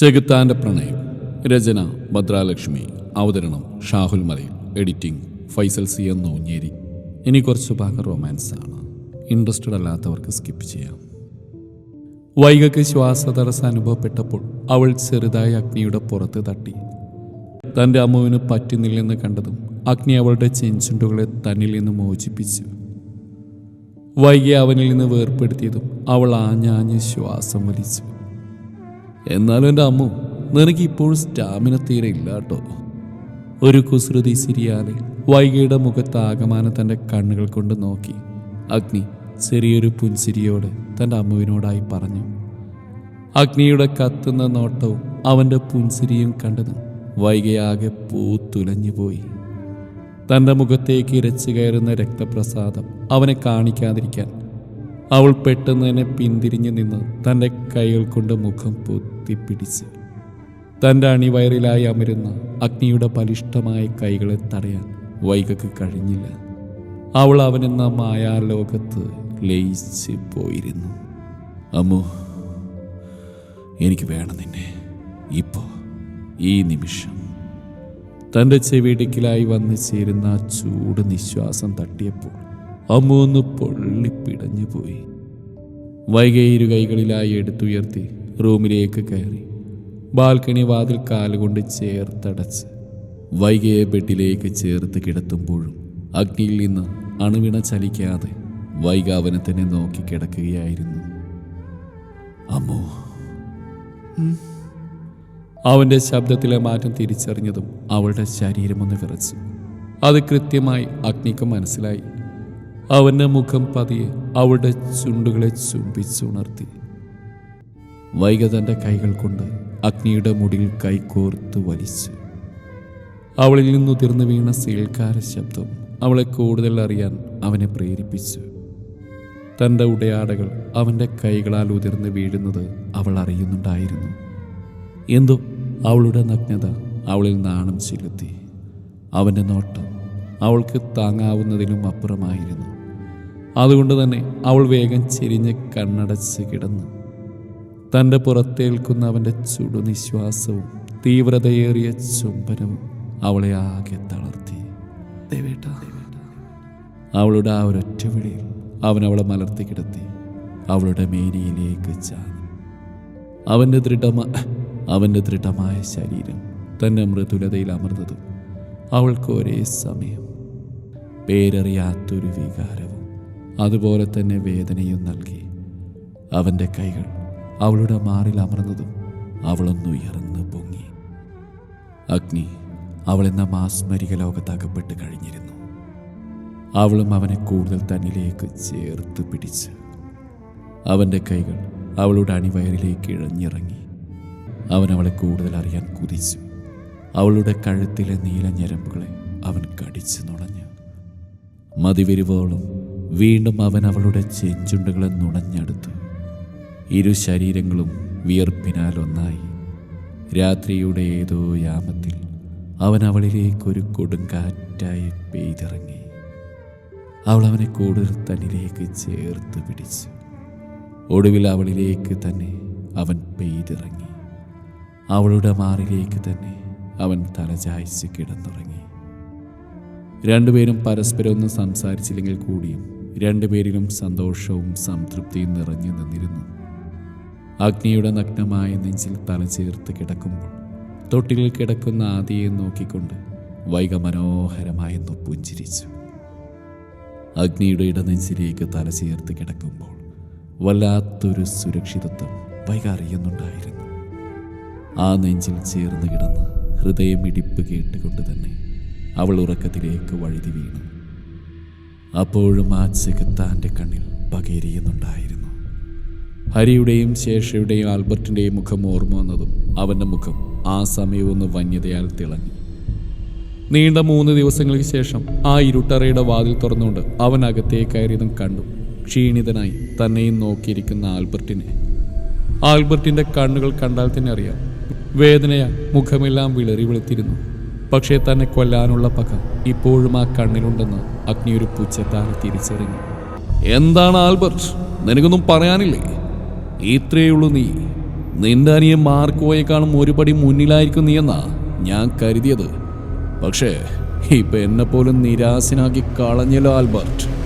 ചെകുത്താന്റെ പ്രണയം. രചന ഭദ്രാലക്ഷ്മി. അവതരണം Shahul Malayil. Editing Faisal C N Noonjeri. ഇനി കുറച്ച് ഭാഗം റൊമാൻസ് ആണ്. ഇൻട്രസ്റ്റഡ് അല്ലാത്തവർക്ക് സ്കിപ്പ് ചെയ്യാം. വൈകക്ക് ശ്വാസതടസ്സം അനുഭവപ്പെട്ടപ്പോൾ അവൾ ചെറുതായി അഗ്നിയുടെ പുറത്ത് തട്ടി. തന്റെ അമ്മുവിന് പറ്റുന്നില്ലെന്ന് കണ്ടതും അഗ്നി അവളുടെ ചെഞ്ചുണ്ടുകളെ തന്നിൽ നിന്ന് മോചിപ്പിച്ചു. വൈകി അവനിൽ നിന്ന് വേർപ്പെടുത്തിയതും അവൾ ആഞ്ഞാഞ്ഞ് ശ്വാസം വലിച്ചു. എന്നാലും എന്റെ അമ്മു നിനക്ക് ഇപ്പോൾ സ്റ്റാമിന തീരെ ഇല്ല കേട്ടോ. ഒരു കുസൃതി സിരിയാലെ വൈകിയുടെ മുഖത്ത് ആകമാനം തന്റെ കണ്ണുകൾ കൊണ്ട് നോക്കി. അഗ്നി ചെറിയൊരു പുൻസിരിയോട് തന്റെ അമ്മുവിനോടായി പറഞ്ഞു. അഗ്നിയുടെ കത്തുന്ന നോട്ടവും അവന്റെ പുൻസിരിയും കണ്ടത് വൈകിയാകെ പൂത്തുലഞ്ഞുപോയി തന്റെ മുഖത്തേക്ക് ഇരച്ചു കയറുന്ന രക്തപ്രസാദം അവനെ കാണിക്കാതിരിക്കാൻ അവൾ പെട്ടെന്ന് തന്നെ പിന്തിരിഞ്ഞു നിന്ന് തന്റെ കൈകൾ കൊണ്ട് മുഖം പൊത്തിപ്പിടിച്ച് തന്റെ അണിവയറിലായി അമരുന്ന അഗ്നിയുടെ പലിഷ്ടമായ കൈകളെ തടയാൻ വൈകക്ക് കഴിഞ്ഞില്ല. അവൾ അവനെന്ന മായാലോകത്ത് ലയിച്ച് പോയിരുന്നു. അമ്മു എനിക്ക് വേണം നിന്നെ. ഇപ്പോ ഈ നിമിഷം. തന്റെ ചെവിടിക്കിലായി വന്ന് ചേരുന്ന ആ ചൂട് നിശ്വാസം തട്ടിയപ്പോൾ അമ്മു ഒന്ന് പൊള്ളിപ്പിടഞ്ഞു പോയി. വൈകെ കൈകളിലായി എടുത്തുയർത്തി റൂമിലേക്ക് കയറി. ബാൽക്കണി വാതിൽ കാലുകൊണ്ട് ചേർത്തടച്ച് വൈകിയെ ബെഡിലേക്ക് ചേർത്ത് കിടത്തുമ്പോഴും അഗ്നിയിൽ നിന്ന് അണുവിണ ചലിക്കാതെ വൈകാവനെ തന്നെ നോക്കി കിടക്കുകയായിരുന്നു. അമ്മോ. അവന്റെ ശബ്ദത്തിലെ മാറ്റം തിരിച്ചറിഞ്ഞതും അവളുടെ ശരീരമൊന്ന് വിറച്ചു. അത് കൃത്യമായി അഗ്നിക്ക് മനസ്സിലായി. അവന്റെ മുഖം പതിയെ അവളുടെ ചുണ്ടുകളെ ചുംബിച്ചുണർത്തി. വൈക തന്റെ കൈകൾ കൊണ്ട് അഗ്നിയുടെ മുടിയിൽ കൈകോർത്ത് വലിച്ചു. അവളിൽ നിന്നുതിർന്നു വീണ സീൽക്കാര ശബ്ദം അവളെ കൂടുതൽ അറിയാൻ അവനെ പ്രേരിപ്പിച്ചു. തന്റെ ഉടയാടകൾ അവന്റെ കൈകളാൽ ഉതിർന്ന് വീഴുന്നത് അവൾ അറിയുന്നുണ്ടായിരുന്നു. എന്തോ അവളുടെ നഗ്നത അവളിൽ നാണം ചെലുത്തി. അവന്റെ നോട്ടം അവൾക്ക് താങ്ങാവുന്നതിലും അപ്പുറമായിരുന്നു. അതുകൊണ്ട് തന്നെ അവൾ വേഗം ചെരിഞ്ഞ് കണ്ണടച്ച് കിടന്നു. തന്റെ പുറത്തേൽക്കുന്ന അവന്റെ ചുടുനിശ്വാസവും തീവ്രതയേറിയ ചുംബനവും അവളെ ആകെ തളർത്തി. ദേവേട്ട. അവളുടെ ആ ഒരൊറ്റ വിളിയിൽ അവൻ അവളെ മലർത്തി കിടത്തി. അവളുടെ മേനിയിലേക്ക് ചാഞ്ഞു. അവന്റെ ദൃഢമ അവന്റെ ദൃഢമായ ശരീരം തന്റെ മൃദുലതയിൽ അമർന്നതും അവൾക്ക് ഒരേ സമയം പേരറിയാത്തൊരു വികാരവും അതുപോലെ തന്നെ വേദനയും നൽകി അവന്റെ കൈകൾ അവളുടെ മാറിൽ അമർന്നതും അവളൊന്നുയർന്ന് പൊങ്ങി. അഗ്നി അവളെന്ന മാസ്മരിക ലോകത്ത് അകപ്പെട്ട് കഴിഞ്ഞിരുന്നു. അവളും അവനെ കൂടുതൽ തന്നിലേക്ക് ചേർത്ത് പിടിച്ച് അവന്റെ കൈകൾ അവളുടെ അണിവയറിലേക്ക് ഇഴഞ്ഞിറങ്ങി. അവൻ അവളെ കൂടുതൽ അറിയാൻ കുതിച്ചു. അവളുടെ കഴുത്തിലെ നീല ഞരമ്പുകളെ അവൻ കടിച്ചു നുണഞ്ഞു. മതിവരുവോളം വീണ്ടും അവൻ അവളുടെ ചെഞ്ചുണ്ടുകളെ നുണഞ്ഞെടുത്തു. ഇരു ശരീരങ്ങളും വിയർപ്പിനാൽ ഒന്നായി രാത്രിയുടെ ഏതോ യാമത്തിൽ അവൻ അവളിലേക്കൊരു കൊടുങ്കാറ്റായി പെയ്തിറങ്ങി. അവൾ അവനെ കൂടുതൽ തന്നിലേക്ക് ചേർത്ത് പിടിച്ചു. ഒടുവിൽ അവളിലേക്ക് തന്നെ അവൻ പെയ്തിറങ്ങി. അവളുടെ മാറിലേക്ക് തന്നെ അവൻ തലചായ്ച്ച് കിടന്നുറങ്ങി. രണ്ടുപേരും പരസ്പരം ഒന്നും സംസാരിച്ചില്ലെങ്കിൽ കൂടിയും രണ്ടുപേരിലും സന്തോഷവും സംതൃപ്തിയും നിറഞ്ഞു നിന്നിരുന്നു. അഗ്നിയുടെ നഗ്നമായ നെഞ്ചിൽ തല ചേർത്ത് കിടക്കുമ്പോൾ തൊട്ടിൽ കിടക്കുന്ന ആദിയെ നോക്കിക്കൊണ്ട് വൈക മനോഹരമായെന്നു പുഞ്ചിരിച്ചു. അഗ്നിയുടെ ഇടനെഞ്ചിലേക്ക് തല ചേർത്ത് കിടക്കുമ്പോൾ വല്ലാത്തൊരു സുരക്ഷിതത്വം വൈക അറിയുന്നുണ്ടായിരുന്നു ആ നെഞ്ചിൽ ചേർന്ന് കിടന്ന് ഹൃദയമിടിപ്പ് കേട്ടുകൊണ്ട് തന്നെ അവൾ ഉറക്കത്തിലേക്ക് വഴുതി വീണു. അപ്പോഴും ആ ചെകുത്താന്റെ കണ്ണിൽ പകരിയുന്നുണ്ടായിരുന്നു ഹരിയുടെയും ശേഷയുടെയും ആൽബർട്ടിന്റെയും മുഖം ഓർമ്മ വന്നതും അവന്റെ മുഖം ആ സമയമൊന്ന് വന്യതയാൽ തിളങ്ങി. നീണ്ട മൂന്ന് ദിവസങ്ങൾക്ക് ശേഷം ആ ഇരുട്ടറയുടെ വാതിൽ തുറന്നുകൊണ്ട് അവൻ അകത്തേക്ക് കയറിയതും കണ്ടു. ക്ഷീണിതനായി തന്നെയും നോക്കിയിരിക്കുന്ന ആൽബർട്ടിനെ. ആൽബർട്ടിന്റെ കണ്ണുകൾ കണ്ടാൽ തന്നെ അറിയാം. വേദനയാൽ മുഖമെല്ലാം വിളറി വെളുത്തിരുന്നു. പക്ഷേ തന്നെ കൊല്ലാനുള്ള പക ഇപ്പോഴും ആ കണ്ണിലുണ്ടെന്ന് അഗ്നി ഒരു പുച്ഛത്താൽ തിരിച്ചറിഞ്ഞു. എന്താണ് ആൽബർട്ട്? നിനക്കൊന്നും പറയാനില്ലേ? ഇത്രയുള്ളൂ നീ. നിന്റെ അനിയൻ മാർക്കോയെക്കാളും ഒരുപടി മുന്നിലായിരിക്കും നീ എന്നാ ഞാൻ കരുതിയത്. പക്ഷേ ഇപ്പൊ എന്നെ പോലും നിരാശനാക്കി കളഞ്ഞല്ലോ ആൽബർട്ട്.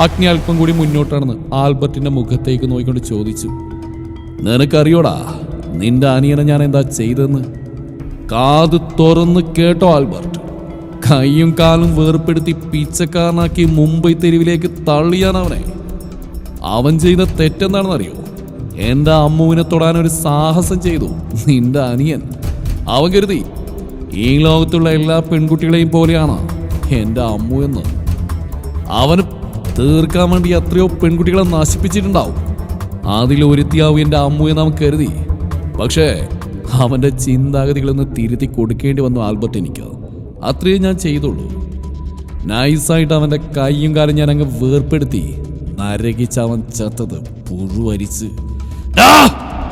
അഗ്നി അല്പം കൂടി മുന്നോട്ടാണെന്ന് ആൽബർട്ടിന്റെ മുഖത്തേക്ക് നോക്കിക്കൊണ്ട് ചോദിച്ചു. നിനക്കറിയോടാ നിന്റെ അനിയനെ ഞാൻ എന്താ ചെയ്തെന്ന് കാത് തുറന്ന് കേട്ടോ ആൽബർട്ട്. കൈയും കാലും വേർപ്പെടുത്തി പിച്ചക്കാരനാക്കി മുംബൈ തെരുവിലേക്ക് തള്ളിയാണ് അവനെ. അവൻ ചെയ്ത തെറ്റെന്താണെന്നറിയോ? എന്റെ അമ്മുവിനെ തൊടാൻ ഒരു സാഹസം ചെയ്തു? നിന്റെ അനിയൻ. അവൻ കരുതി ഈ ലോകത്തുള്ള എല്ലാ പെൺകുട്ടികളെയും പോലെയാണ് എന്റെ അമ്മു എന്ന്. അവന് തീർക്കാൻ വേണ്ടി എത്രയോ പെൺകുട്ടികളെ നശിപ്പിച്ചിട്ടുണ്ടാവും. അതിലൊരുത്തിയാവും എന്റെ അമ്മു എന്ന് അവൻ കരുതി. പക്ഷേ അവന്റെ ചിന്താഗതികളൊന്ന് തിരുത്തി കൊടുക്കേണ്ടി വന്നു ആൽബർട്ട് എനിക്ക്. അത്രയും ഞാൻ ചെയ്തുള്ളൂ. നൈസായിട്ട് അവന്റെ കൈയും കാലും ഞാൻ അങ്ങ് വേർപ്പെടുത്തി. നരകിച്ച് അവൻ ചത്തത് പുഴുവരിച്ച്!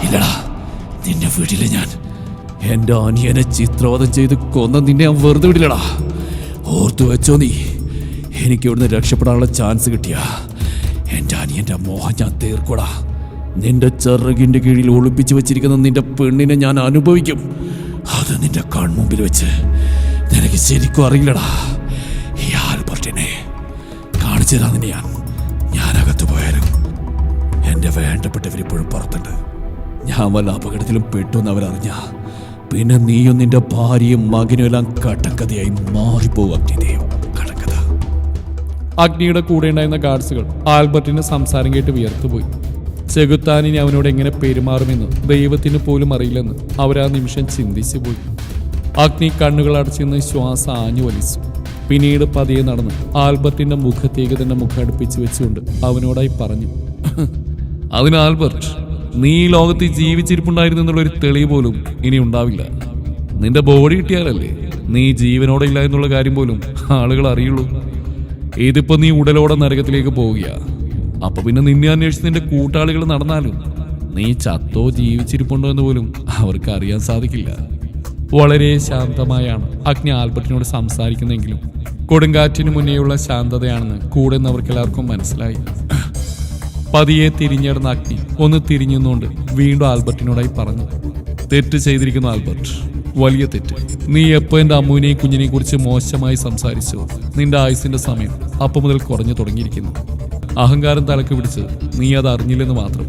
ഇല്ലടാ നിന്റെ വീട്ടിലെ ഞാൻ എന്റെ അനിയനെ ചിത്രവധം ചെയ്ത് കൊന്ന നിന്നെ ഞാൻ വെറുതെ വിടില്ലടാ. ഓർത്തു വെച്ചോ നീ എനിക്ക് ഇവിടുന്ന് രക്ഷപ്പെടാനുള്ള ചാൻസ് കിട്ടിയ. എന്റെ അനിയന്റെ മോഹം ഞാൻ തീർക്കൂടാ. നിന്റെ ചെറുകിന്റെ കീഴിൽ ഒളിപ്പിച്ചു വെച്ചിരിക്കുന്ന നിന്റെ പെണ്ണിനെ ഞാൻ അനുഭവിക്കും. അത് നിന്റെ കൺമുമ്പിൽ വെച്ച് നിനക്ക് ശരിക്കും അറിയില്ലടാ. ഈ ആൽബർട്ടിനെ കാണിച്ചു തരാ നിന്നെ ഞാൻ. എന്റെ വേണ്ടപ്പെട്ടവരിപ്പോഴും പുറത്തുണ്ട്. ഞാൻ വല്ല അപകടത്തിലും പെട്ടു എന്ന് അവരറിഞ്ഞ. പിന്നെ നീയും നിന്റെ ഭാര്യയും മകനും എല്ലാം കടക്കഥയായി മാറിപ്പോകും അഗ്നിദേവ് കടക്കഥ അഗ്നിയുടെ കൂടെ ഉണ്ടായിരുന്ന ഗാർഡ്സുകൾ ആൽബർട്ടിന്റെ സംസാരം കേട്ട് വിയർത്തുപോയി. ചെകുത്താനിനി അവനോട് എങ്ങനെ പെരുമാറുമെന്ന് ദൈവത്തിന് പോലും അറിയില്ലെന്ന് അവരാ നിമിഷം ചിന്തിച്ചു പോയി അഗ്നി കണ്ണുകൾ അടച്ചിരുന്ന് ശ്വാസം ആഞ്ഞു വലിച്ചു. പിന്നീട് പതിയെ നടന്ന് ആൽബർട്ടിന്റെ മുഖത്തേക്ക് തന്നെ മുഖം അടുപ്പിച്ച് വെച്ചുകൊണ്ട് അവനോടായി പറഞ്ഞു. അതിന് ആൽബർട്ട് നീ ഈ ലോകത്ത് ജീവിച്ചിരിപ്പുണ്ടായിരുന്നു എന്നുള്ള ഒരു തെളിവ് പോലും ഇനി ഉണ്ടാവില്ല. നിന്റെ ബോഡി കിട്ടിയാലല്ലേ നീ ജീവനോടെ ഇല്ല എന്നുള്ള കാര്യം പോലും ആളുകൾ അറിയുള്ളൂ. ഇതിപ്പോ നീ ഉടലോടെ നരകത്തിലേക്ക് പോവുകയാ. അപ്പൊ പിന്നെ നിന്നെ അന്വേഷിച്ച് നിന്റെ കൂട്ടാളികൾ നടന്നാലും നീ ചത്തോ ജീവിച്ചിരിപ്പുണ്ടോ എന്ന് പോലും അവർക്ക് അറിയാൻ സാധിക്കില്ല. വളരെ ശാന്തമായാണ് അഗ്നി ആൽബർട്ടിനോട് സംസാരിക്കുന്നെങ്കിലും കൊടുങ്കാറ്റിന് മുന്നേയുള്ള ശാന്തതയാണെന്ന് കൂടെ നിന്നവർക്ക് എല്ലാവർക്കും മനസ്സിലായി. പതിയെ തിരിഞ്ഞിടുന്ന അഗ്നി ഒന്ന് തിരിഞ്ഞുകൊണ്ട് വീണ്ടും ആൽബർട്ടിനോടായി പറഞ്ഞു തെറ്റ് ചെയ്തിരിക്കുന്നു ആൽബർട്ട്. വലിയ തെറ്റ്. നീ എപ്പോ എന്റെ അമ്മുവിനെയും കുഞ്ഞിനെയും കുറിച്ച് മോശമായി സംസാരിച്ചു? നിന്റെ ആയുസിന്റെ സമയം അപ്പം മുതൽ കുറഞ്ഞു തുടങ്ങിയിരിക്കുന്നു. അഹങ്കാരം തലക്ക് പിടിച്ച് നീ അത് അറിഞ്ഞില്ലെന്ന് മാത്രം.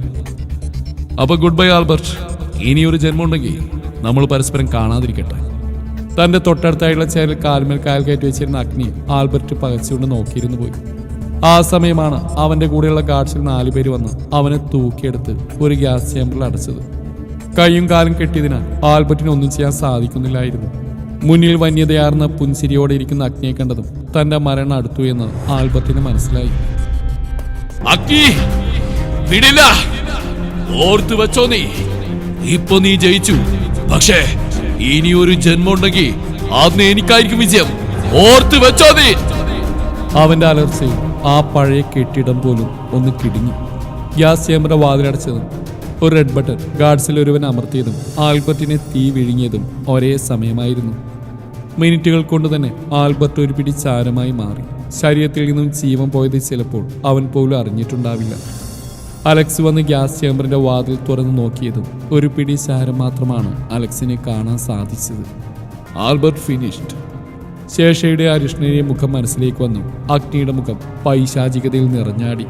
അപ്പൊ ഗുഡ് ബൈ ആൽബർട്ട്. ഇനി ഒരു ജന്മം ഉണ്ടെങ്കിൽ നമ്മൾ പരസ്പരം കാണാതിരിക്കട്ടെ. തന്റെ തൊട്ടടുത്തായുള്ള ചേരൽ കാൽമേൽ കാൽ കയറ്റി വെച്ചിരുന്ന അഗ്നി ആൽബർട്ട് പകച്ചുകൊണ്ട് നോക്കിയിരുന്നു പോയി. ആ സമയമാണ് അവന്റെ കൂടെയുള്ള ഗാർഡ്സിൽ നാലുപേര് വന്ന് അവനെ തൂക്കിയെടുത്ത് ഒരു ഗ്യാസ് ചേമ്പറിൽ അടച്ചത്. കൈയും കാലും കെട്ടിയതിനാൽ ആൽബർട്ടിന് ഒന്നും ചെയ്യാൻ സാധിക്കുന്നില്ലായിരുന്നു. മുന്നിൽ വന്യതയാർന്ന പുൻസിരിയോടെ ഇരിക്കുന്ന അഗ്നിയെ കണ്ടതും തന്റെ മരണം അടുത്തു എന്ന് ആൽബർട്ടിന് മനസ്സിലായി. അഗ്നി വിടില്ല. ഓർത്തു വെച്ചോ നീ. ഇപ്പൊ നീ ജയിച്ചു. പക്ഷേ ഇനി ഒരു ജന്മം ഉണ്ടെങ്കിൽ അന്ന് എനിക്കായിരിക്കും വിജയം. ഓർത്തു വെച്ചോ നീ. അവന്റെ അലർച്ചയിൽ ആ പഴയ കെട്ടിടം പോലും ഒന്ന് കിടുങ്ങി. ഗ്യാസ് ചേമ്പറിന്റെ വാതിലടച്ചതും ഒരു റെഡ് ബട്ടൺ ഗാർഡ്സിൽ ഒരുവൻ അമർത്തിയതും ആൽബർട്ടിനെ തീ വിഴുങ്ങിയതും ഒരേ സമയമായിരുന്നു. മിനിറ്റുകൾ കൊണ്ട് തന്നെ ആൽബർട്ട് ഒരു പിടി ചാരമായി മാറി. ശരീരത്തിൽ നിന്നും ജീവൻ പോയത് ചിലപ്പോൾ അവൻ പോലും അറിഞ്ഞിട്ടുണ്ടാവില്ല. അലക്സ് വന്ന് ഗ്യാസ് ചേമ്പറിന്റെ വാതിൽ തുറന്ന് നോക്കിയതും ഒരു പിടി ചാരം മാത്രമാണ് അലക്സിനെ കാണാൻ സാധിച്ചത്. ആൽബർട്ട് ഫിനിഷ്ഡ് ശേഷയുടെ അരിഷ്ണയുടെ മുഖം മനസ്സിലേക്ക് വന്നു. അഗ്നിയുടെ മുഖം പൈശാചികതയിൽ നിറഞ്ഞാടി.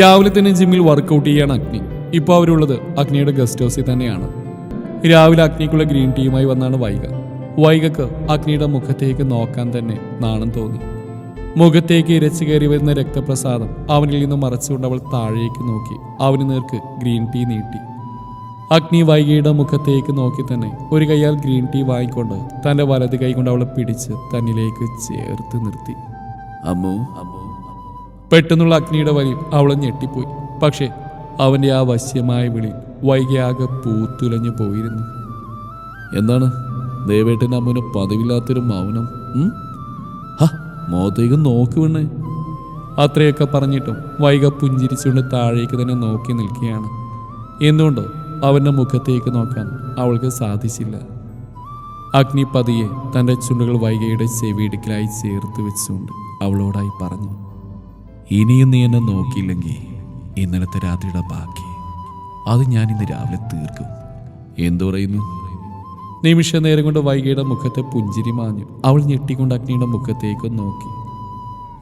രാവിലെ തന്നെ ജിമ്മിൽ വർക്കൗട്ട് ചെയ്യാണ് അഗ്നി. ഇപ്പോൾ അവരുള്ളത് അഗ്നിയുടെ ഗസ്റ്റ് ഹൗസിൽ തന്നെയാണ്. രാവിലെ അഗ്നിക്കുള്ള ഗ്രീൻ ടീയുമായി വന്നാണ് വൈഗ. വൈഗക്ക് അഗ്നിയുടെ മുഖത്തേക്ക് നോക്കാൻ തന്നെ നാണം തോന്നി. മുഖത്തേക്ക് ഇരച്ചു കയറി വരുന്ന രക്തപ്രസാദം അവനിൽ നിന്ന് മറച്ചുകൊണ്ട് അവൾ താഴേക്ക് നോക്കി. അവന് നേർക്ക് ഗ്രീൻ ടീ നീട്ടി. അഗ്നി വൈകിയുടെ മുഖത്തേക്ക് നോക്കി തന്നെ ഒരു കൈയാൽ ഗ്രീൻ ടീ വാങ്ങിക്കൊണ്ട് തന്റെ വലത് കൈ കൊണ്ട് അവളെ പിടിച്ച് തന്നിലേക്ക് ചേർത്ത് നിർത്തി. അമ്മു. അമ്മു പെട്ടെന്നുള്ള അഗ്നിയുടെ വലി അവളെ ഞെട്ടിപ്പോയി. പക്ഷേ അവന്റെ ആ വശ്യമായ വിളി വൈകിയാകെ പൂത്തുലഞ്ഞു പോയിരുന്നു. എന്താണ്? ദേവേട്ടന്റെ അമ്മുവിന് പതിവില്ലാത്തൊരു മൗനം? ഹ, മുഖത്തേക്ക് നോക്ക് വീണേ അത്രയൊക്കെ പറഞ്ഞിട്ടും വൈക പുഞ്ചിരിച്ചുകൊണ്ട് താഴേക്ക് തന്നെ നോക്കി നിൽക്കുകയാണ്. എന്തുകൊണ്ടോ? അവന്റെ മുഖത്തേക്ക് നോക്കാൻ അവൾക്ക് സാധിച്ചില്ല. അഗ്നി പതിയെ തന്റെ ചുണ്ടുകൾ വൈകയുടെ ചെവിയിടുക്കിലായി ചേർത്ത് വെച്ചുകൊണ്ട് അവളോടായി പറഞ്ഞു ഇനിയും നീ എന്നെ നോക്കിയില്ലെങ്കിൽ ഇന്നലത്തെ രാത്രിയുടെ ബാക്കി. അത് ഞാൻ ഇന്ന് രാവിലെ തീർക്കും. എന്തു പറയുന്നു? നിമിഷ നേരം കൊണ്ട് വൈകിയുടെ മുഖത്തെ പുഞ്ചിരി മാഞ്ഞു. അവൾ ഞെട്ടിക്കൊണ്ട് അഗ്നിയുടെ മുഖത്തേക്ക് നോക്കി.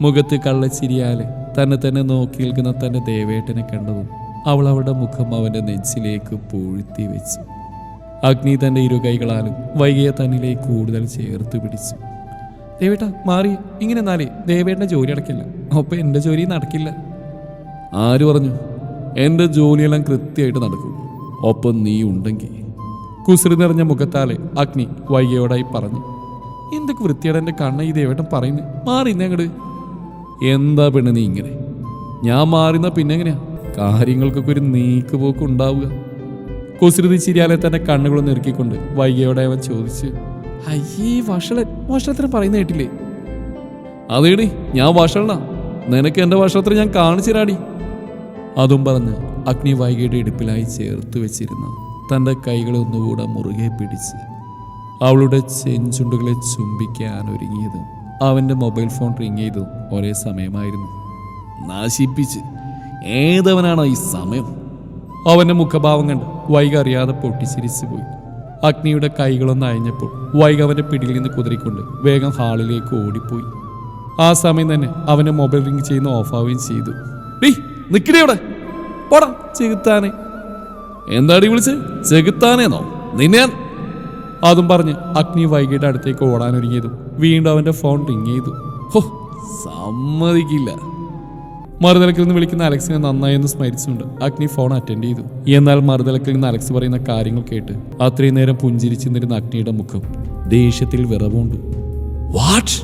മുഖത്ത് കള്ളച്ചിരിയാലെ തന്നെ തന്നെ നോക്കി നിൽക്കുന്ന തന്റെ ദേവേട്ടനെ കണ്ടതും അവൾ അവളുടെ മുഖം അവന്റെ നെഞ്ചിലേക്ക് പൂഴ്ത്തി വെച്ചു. അഗ്നി തന്റെ ഇരു കൈകളാലും വൈകിയെ തന്നിലേക്ക് കൂടുതൽ ചേർത്ത് പിടിച്ചു. ദേവേട്ട മാറി. ഇങ്ങനെ എന്നാലേ ദേവേട്ടന്റെ ജോലി അടക്കില്ല ഒപ്പം എന്റെ ജോലി നടക്കില്ല. ആര് പറഞ്ഞു? എന്റെ ജോലിയെല്ലാം കൃത്യമായിട്ട് നടക്കും. ഒപ്പം നീ ഉണ്ടെങ്കിൽ. കുസൃതി നിറഞ്ഞ മുഖത്താലെ അഗ്നി വൈകിയോടായി പറഞ്ഞു. എന്തൊക്കെ വൃത്തിയുടെ എന്റെ കണ്ണ ഈ ദേവേട്ടൻ പറയുന്നത് മാറി അങ്ങട്. എന്താ പെണ്ണ് നീ ഇങ്ങനെ? ഞാൻ മാറിന്ന പിന്നെ എങ്ങനെയാ? കാര്യങ്ങൾക്കൊക്കെ ഒരു നീക്കുപോക്ക് ഉണ്ടാവുക. കുസൃതി ചിരിയാലെ തന്നെ കണ്ണുകൾ നെറുക്കിക്കൊണ്ട് വൈകിയോടെ അവൻ ചോദിച്ചു അയ്യേ വഷളൻ വഷളത്തിന് പറയുന്ന കേട്ടില്ലേ? അതേടി ഞാൻ വഷളനാ. നിനക്ക് എന്റെ വഷളത്തിന് ഞാൻ കാണിച്ചിരാടി അതും പറഞ്ഞ് അഗ്നി വൈകിയുടെ ഇടുപ്പിലായി ചേർത്ത് വെച്ചിരുന്ന തന്റെ കൈകളെ ഒന്നുകൂടെ മുറുകെ പിടിച്ച് അവളുടെ ചെഞ്ചുണ്ടുകളെ ചുംബിക്കാൻ ഒരുങ്ങിയതും അവന്റെ മൊബൈൽ ഫോൺ റിങ് ചെയ്തതും ഒരേ സമയമായിരുന്നു. നശിപ്പിച്ച് ഏതവനാണോ ഈ സമയം? അവന്റെ മുഖഭാവം കണ്ട് വൈക അറിയാതെ പൊട്ടിച്ചിരിച്ചു പോയി. അഗ്നിയുടെ കൈകളൊന്ന് അയഞ്ഞപ്പോൾ വൈക അവന്റെ പിടിയിൽ നിന്ന് കുതിരിക്കൊണ്ട് വേഗം ഹാളിലേക്ക് ഓടിപ്പോയി. ആ സമയം തന്നെ അവന്റെ മൊബൈൽ റിംഗ് ചെയ്യുന്ന ഓഫാവുകയും ചെയ്തു. നിക്കടേ പോടാ ചെകുത്താനെ. എന്താടി വിളിച്ച്? ചെകുത്താനേന്നോ? നിന്നെ അതും പറഞ്ഞ് അഗ്നി വൈകിട്ട് അടുത്തേക്ക് ഓടാനൊരുങ്ങിയതും വീണ്ടും അവന്റെ ഫോൺ റിങ് ചെയ്തു. ഹോ സമ്മതിക്കില്ല. മറുതലക്കിൽ നിന്ന് വിളിക്കുന്ന അലക്സിനെ നന്നായി എന്ന് സ്മരിച്ചുകൊണ്ട് അഗ്നി ഫോൺ അറ്റൻഡ് ചെയ്തു. എന്നാൽ മറുതലക്കിൽ നിന്ന് അലക്സ് പറയുന്ന കാര്യങ്ങൾ കേട്ട് അത്രയും നേരം പുഞ്ചിരിച്ചു നിന്നിരുന്ന അഗ്നിയുടെ മുഖം ദേഷ്യത്തിൽ വിറവുണ്ട് വാട്ട്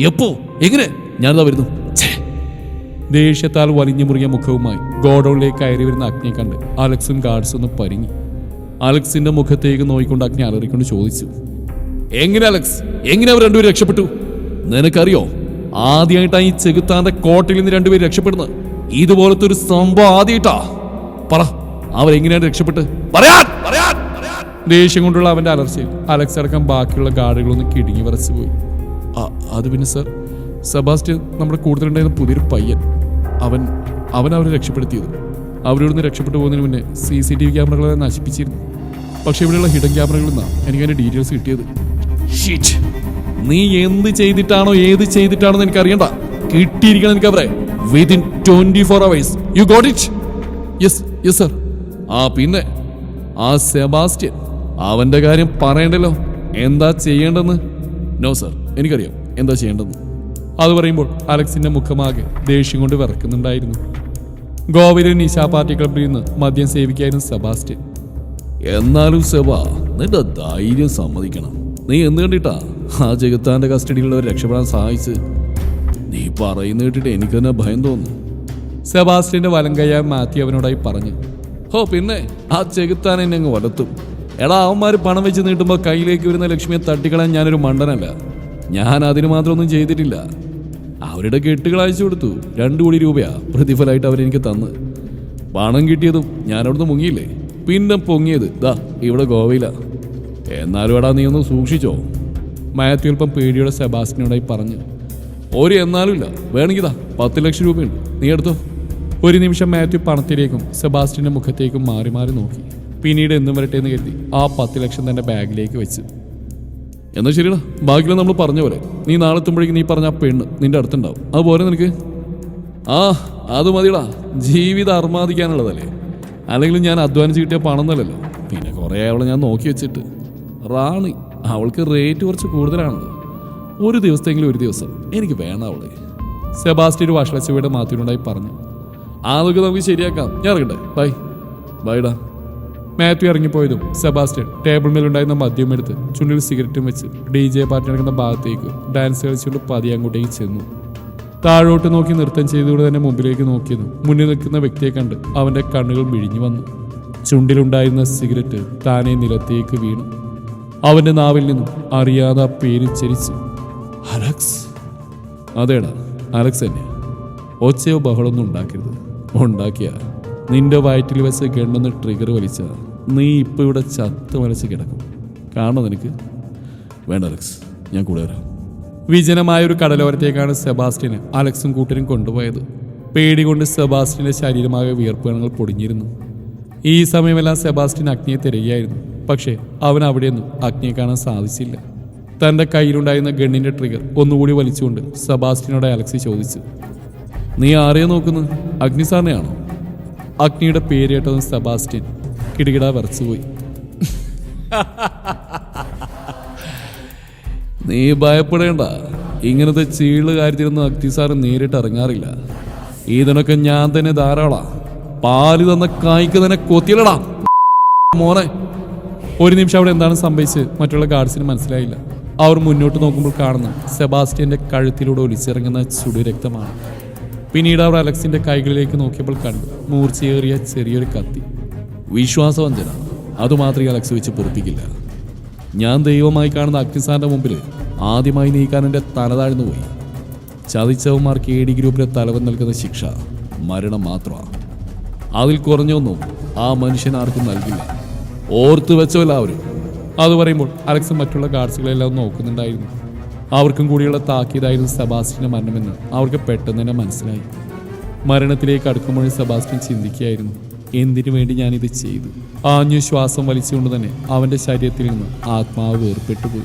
എപ്പോ? എങ്ങനെ? ഞാനിതാ വരുന്നു. ദേഷ്യത്താൽ വലിഞ്ഞു മുറിയ മുഖവുമായി ഗോഡൌണിലേക്ക് കയറി വരുന്ന അഗ്നിയെ കണ്ട് അലക്സും ഗാർഡ്സും ഒന്ന് പരിങ്ങി. അലക്സിന്റെ മുഖത്തേക്ക് നോയിക്കൊണ്ട് അഗ്നി അലറിക്കൊണ്ട് ചോദിച്ചു. എങ്ങനെ അലക്സ്? എങ്ങനെ അവർ രണ്ടുപേരും രക്ഷപ്പെട്ടു? നിനക്കറിയോ? ആദ്യമായിട്ടാണ് ഈ ചെകുത്താന്റെ കോട്ടയിൽ നിന്ന് രണ്ടുപേർ രക്ഷപ്പെടുന്നത്. ഇതുപോലത്തെ ഒരു സംഭവം ആദ്യമായിട്ടാ. പറ അവരെങ്ങനെയാണ് രക്ഷപ്പെട്ട്? പറയാൻ! പറയാൻ. ദേഷ്യം കൊണ്ടുള്ള അവന്റെ അലർച്ചയിൽ അലക്സ് അടക്കം ബാക്കിയുള്ള ഗാർഡുകളൊന്നും കിടുങ്ങി വരച്ചു പോയി. "ആ, അത് പിന്നെ സർ സെബാസ്റ്റ്യൻ നമ്മുടെ കൂടുതലുണ്ടായിരുന്ന പുതിയൊരു പയ്യൻ. അവൻ അവൻ അവരെ രക്ഷപ്പെടുത്തിയത്. അവരിവിടുന്ന് രക്ഷപ്പെട്ടു പോകുന്നതിന് മുന്നേ സി സി ടി വി ക്യാമറകളെ നശിപ്പിച്ചിരുന്നു. പക്ഷെ ഇവിടെയുള്ള ഹിഡൻ ക്യാമറകളിൽ നിന്നാണ് എനിക്ക് അതിന്റെ ഡീറ്റെയിൽസ് കിട്ടിയത്. Shit. നീ എന്ത് ചെയ്തിട്ടാണോ ഏത് ചെയ്തിട്ടാണോ എനിക്ക് അറിയണ്ട കിട്ടിയിരിക്കണം എനിക്ക് അവരെ within twenty four hours you got it yes yes sir ആ പിന്നെ ആ സെബാസ്റ്റ്യൻ അവന്റെ കാര്യം പറയണ്ടല്ലോ. എന്താ ചെയ്യേണ്ടെന്ന് നോ സർ എനിക്കറിയാം എന്താ ചെയ്യേണ്ടെന്ന് അത് പറയുമ്പോൾ അലക്സിന്റെ മുഖമാകെ ദേഷ്യം കൊണ്ട് വിറക്കുന്നുണ്ടായിരുന്നു. ഗോവയിലെ നിശാ പാർട്ടി ക്ലബിൽ നിന്ന് മദ്യം സേവിക്കായിരുന്നു സെബാസ്റ്റ്യൻ. എന്നാലും സെബ നിന്റെ ധൈര്യം സമ്മതിക്കണം. നീ എന്ത് കണ്ടിട്ടാ? ആ ജഗത്താന്റെ കസ്റ്റഡിയിലുള്ളവർ രക്ഷപ്പെടാൻ സഹായിച്ച്. നീ പറയുന്ന കേട്ടിട്ട് എനിക്ക് തന്നെ ഭയം തോന്നുന്നു. വലം വലങ്കയ്യ മാത്യു അവനോടായി പറഞ്ഞു ഹോ പിന്നെ ആ ചെകുത്താൻ എന്നെ അങ്ങ് വലത്തും എടാ അവന്മാർ പണം വെച്ച് നീട്ടുമ്പോൾ കയ്യിലേക്ക് വരുന്ന ലക്ഷ്മിയെ തട്ടിക്കളയാൻ ഞാനൊരു മണ്ടനല്ല. ഞാൻ അതിന് മാത്രമൊന്നും ചെയ്തിട്ടില്ല. അവരുടെ കെട്ടുകൾ അയച്ചു കൊടുത്തു. രണ്ടു കോടി രൂപയാ പ്രതിഫലമായിട്ട് അവരെനിക്ക് തന്ന്. പണം കിട്ടിയതും ഞാനവിടുന്ന് മുങ്ങിയില്ലേ? പിന്നെ പൊങ്ങിയത് ദാ ഇവിടെ ഗോവയില. എന്നാലും എടാ നീ ഒന്ന് സൂക്ഷിച്ചോ. മാത്യു അല്പം പേടിയോടെ സെബാസ്റ്റിനോടായി പറഞ്ഞു. ഒരു എന്നാലും ഇല്ല. വേണമെങ്കിൽ ദാ പത്ത് ലക്ഷം രൂപയുണ്ട്. നീ എടുത്തോ. ഒരു നിമിഷം മാത്യു പണത്തിലേക്കും സെബാസ്റ്റിന്റെ മുഖത്തേക്കും മാറി മാറി നോക്കി. പിന്നീട് എന്നും വരട്ടെ എന്ന് കരുതി ആ പത്ത് ലക്ഷം തന്റെ ബാഗിലേക്ക് വെച്ച്. എന്നാൽ ശരിടാ ബാക്കിയുള്ള നമ്മൾ പറഞ്ഞ പോലെ. നീ നാളെ എത്തുമ്പോഴേക്കും നീ പറഞ്ഞ ആ പെണ്ണ് നിന്റെ അടുത്തുണ്ടാവും. അതുപോലെ നിനക്ക്? ആ അത് മതിടാ ജീവിതം അർമാദിക്കാനുള്ളതല്ലേ. അല്ലെങ്കിൽ ഞാൻ അധ്വാനിച്ച് കിട്ടിയ പണം എന്നല്ലല്ലോ. പിന്നെ കുറേ അവളെ ഞാൻ നോക്കി വെച്ചിട്ട്. റാണി അവൾക്ക് റേറ്റ് കുറച്ച് കൂടുതലാണല്ലോ ഒരു ദിവസത്തെങ്കിലും ഒരു ദിവസം. എനിക്ക് വേണം അവളെ. സെബാസ്റ്റ്യൻ ഒരു വഷളച്ചുവയുടെ മാത്യുണ്ടായി പറഞ്ഞു. അതൊക്കെ നമുക്ക് ശരിയാക്കാം. ഞാൻ ഇറങ്ങട്ടെ. ബൈ ബൈഡാ മാത്യു ഇറങ്ങിപ്പോയതും സെബാസ്റ്റ്യൻ ടേബിൾ മേലുണ്ടായിരുന്ന മദ്യം എടുത്ത് ചുണ്ടിൽ സിഗരറ്റും വെച്ച് ഡി ജെ പാർട്ടി നടക്കുന്ന ഭാഗത്തേക്ക് ഡാൻസ് കളിച്ചുകൊണ്ട് പതി അങ്ങോട്ടേക്ക് ചെന്നു. താഴോട്ട് നോക്കി നൃത്തം ചെയ്തുകൊണ്ട് തന്നെ മുമ്പിലേക്ക് നോക്കിയതും മുന്നിൽ നിൽക്കുന്ന വ്യക്തിയെ കണ്ട് അവന്റെ കണ്ണുകൾ മിഴിഞ്ഞു വന്നു. ചുണ്ടിലുണ്ടായിരുന്ന സിഗരറ്റ് താനെ നിലത്തേക്ക് വീണു. അവന്റെ നാവിൽ നിന്നും അറിയാതെ ആ പേര് ചരിച്ചു. അലക്സ്? അതേടാ അലക്സ് തന്നെ. ഒച്ചയോ ബഹളമൊന്നും ഉണ്ടാക്കരുത്. ഉണ്ടാക്കിയ. നിന്റെ വയറ്റിൽ വെച്ച് ഗണ്ണെന്ന് ട്രിഗർ വലിച്ച നീ ഇപ്പൊ ഇവിടെ ചത്ത് വലച്ച് കിടക്കും. കാണണം നിനക്ക്? വേണ്ട അലക്സ്. ഞാൻ കൂടെ വരാം. വിജനമായ ഒരു കടലോരത്തേക്കാണ് സെബാസ്റ്റ്യനെ അലക്സും കൂട്ടരും കൊണ്ടുപോയത്. പേടി കൊണ്ട് സെബാസ്റ്റ്യന്റെ ശരീരമാകെ വിയർപ്പുകണങ്ങൾ പൊടിഞ്ഞിരുന്നു. ഈ സമയമെല്ലാം സെബാസ്റ്റ്യൻ അഗ്നിയെ തിരയുകയായിരുന്നു. പക്ഷേ അവൻ അവിടെയൊന്നും അഗ്നിയെ കാണാൻ സാധിച്ചില്ല. തന്റെ കയ്യിലുണ്ടായിരുന്ന ഗണ്ണിന്റെ ട്രിഗർ ഒന്നുകൂടി വലിച്ചുകൊണ്ട് സെബാസ്റ്റ്യനോട് അലക്സി ചോദിച്ചു നീ ആരെയോ നോക്കുന്നു അഗ്നി സാറിനെയാണോ? അഗ്നിയുടെ പേര് കേട്ടതും സെബാസ്റ്റ്യൻ കിടുകിട വരച്ചുപോയി നീ ഭയപ്പെടേണ്ട. ഇങ്ങനത്തെ ചീൾ കാര്യത്തിലൊന്നും അഗ്നി സാറ് നേരിട്ട് ഇറങ്ങാറില്ല. ഇതിനൊക്കെ ഞാൻ തന്നെ ധാരാളാ. പാൽ തന്ന കായ്ക്ക് തന്നെ കൊത്തിയിലടാ മോനെ ഒരു നിമിഷം അവിടെ എന്താണ് സംഭവിച്ചത്? മറ്റുള്ള ഗാർഡ്സിന് മനസ്സിലായില്ല. അവർ മുന്നോട്ട് നോക്കുമ്പോൾ കാണുന്ന സെബാസ്റ്റ്യന്റെ കഴുത്തിലൂടെ ഒലിച്ചിറങ്ങുന്ന ചുടുരക്തമാണ് പിന്നീട് അവർ അലക്സിന്റെ കൈകളിലേക്ക് നോക്കിയപ്പോൾ കണ്ടു മൂർച്ചയേറിയ ചെറിയൊരു കത്തി. വിശ്വാസവഞ്ചന. അതുമാത്രമേ അലക്സ് വെച്ച് പൊറപ്പിക്കില്ല. ഞാൻ ദൈവമായി കാണുന്ന അഗ്നിസാറിന്റെ മുമ്പിൽ ആദ്യമായി നീക്കാൻ എന്റെ തല താഴ്ന്നു പോയി. ചതിച്ചവന്മാർക്ക് എ ഡി ഗ്രൂപ്പിലെ തലവൻ നൽകുന്ന ശിക്ഷ മരണം മാത്രമാണ്. അതിൽ കുറഞ്ഞൊന്നും ആ മനുഷ്യൻ ആർക്കും നൽകില്ല. ഓർത്തു വെച്ചോ എല്ലാവരും അത് പറയുമ്പോൾ അലക്സ് മറ്റുള്ള ഗാർഡ്സുകളെല്ലാം നോക്കുന്നുണ്ടായിരുന്നു. അവർക്കും കൂടിയുള്ള താക്കീതായിരുന്നു സെബാസ്റ്റിന്റെ മരണമെന്ന് അവർക്ക് പെട്ടെന്ന് തന്നെ മനസ്സിലായി. മരണത്തിലേക്ക് അടുക്കുമ്പോൾ സെബാസ്റ്റ്യൻ ചിന്തിക്കുകയായിരുന്നു എന്തിനു വേണ്ടി ഞാനിത് ചെയ്തു? ആഞ്ഞു ശ്വാസം വലിച്ചുകൊണ്ട് തന്നെ അവന്റെ ശരീരത്തിൽ നിന്ന് ആത്മാവ് വേർപ്പെട്ടു പോയി.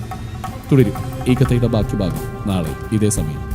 തുടരും ഈ കഥയുടെ ബാക്കി ഭാഗം നാളെ ഇതേ സമയം.